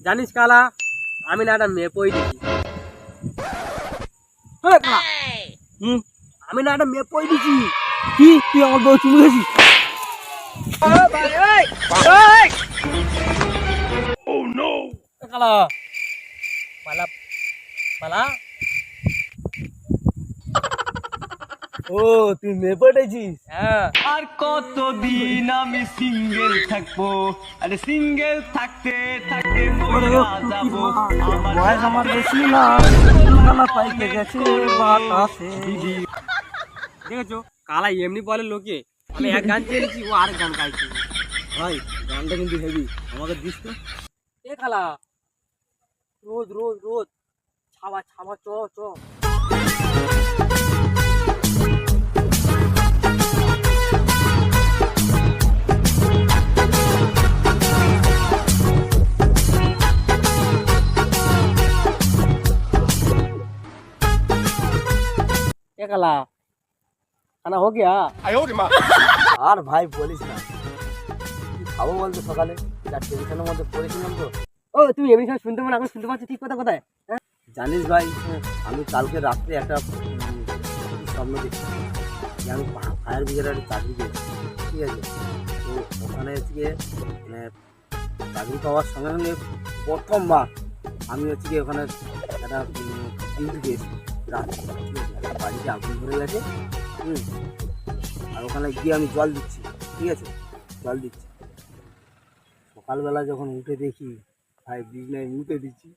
জানিস কালা আমি না একটা মেয়ে পই দিছি হুম আমি না একটা মেয়ে পই দিছি কি? তুই আমার বউ চুমু গেছিস কালা পালা পালা। ও তুই মেয়ে পড়েছিস হ্যাঁ। আর কতদিন আমি সিঙ্গেল থাকব? আরে সিঙ্গেল থাকতে থাকতে যাব। আমার বয়স আমার বেশি না। পাইকে গেছে বাতাসে দেখেছ? কালা এমনি বলে লোকে। আমি এক গান চেয়েছি ও আরেক গান গাইছি। ভাই গানটা কিন্তু হেভি আমাকে দিস তো। এ খালা রোজ রোজ রোজ ছাবা ছাবা চ চ। এ কালা খানা হো গিয়া। আর ভাই বলিস না। কি খাব বলতো সকালে? যা টেনশনের মধ্যে পড়েছিলাম তো। ও তুমি এমনি সময় শুনতে পারো এখন শুনতে পাচ্ছ ঠিক কথা কোথায়? জানিস ভাই আমি কালকে রাত্রে একটা স্বপ্ন দেখছি। যে আমি ফায়ার ব্রিগেডের একটা চাকরি পেয়েছি ঠিক আছে? তো ওখানে হচ্ছে গিয়ে মানে চাকরি পাওয়ার সঙ্গে সঙ্গে প্রথমবার আমি হচ্ছে গিয়ে ওখানে একটা ডিউটি পেয়েছি। আছে বাড়িতে আগুন ধরে গেছে হুম আর ওখানে গিয়ে আমি জল দিচ্ছি ঠিক আছে জল দিচ্ছি সকালবেলা যখন উঠে দেখি ভাই বিজনায় উঠে দিচ্ছি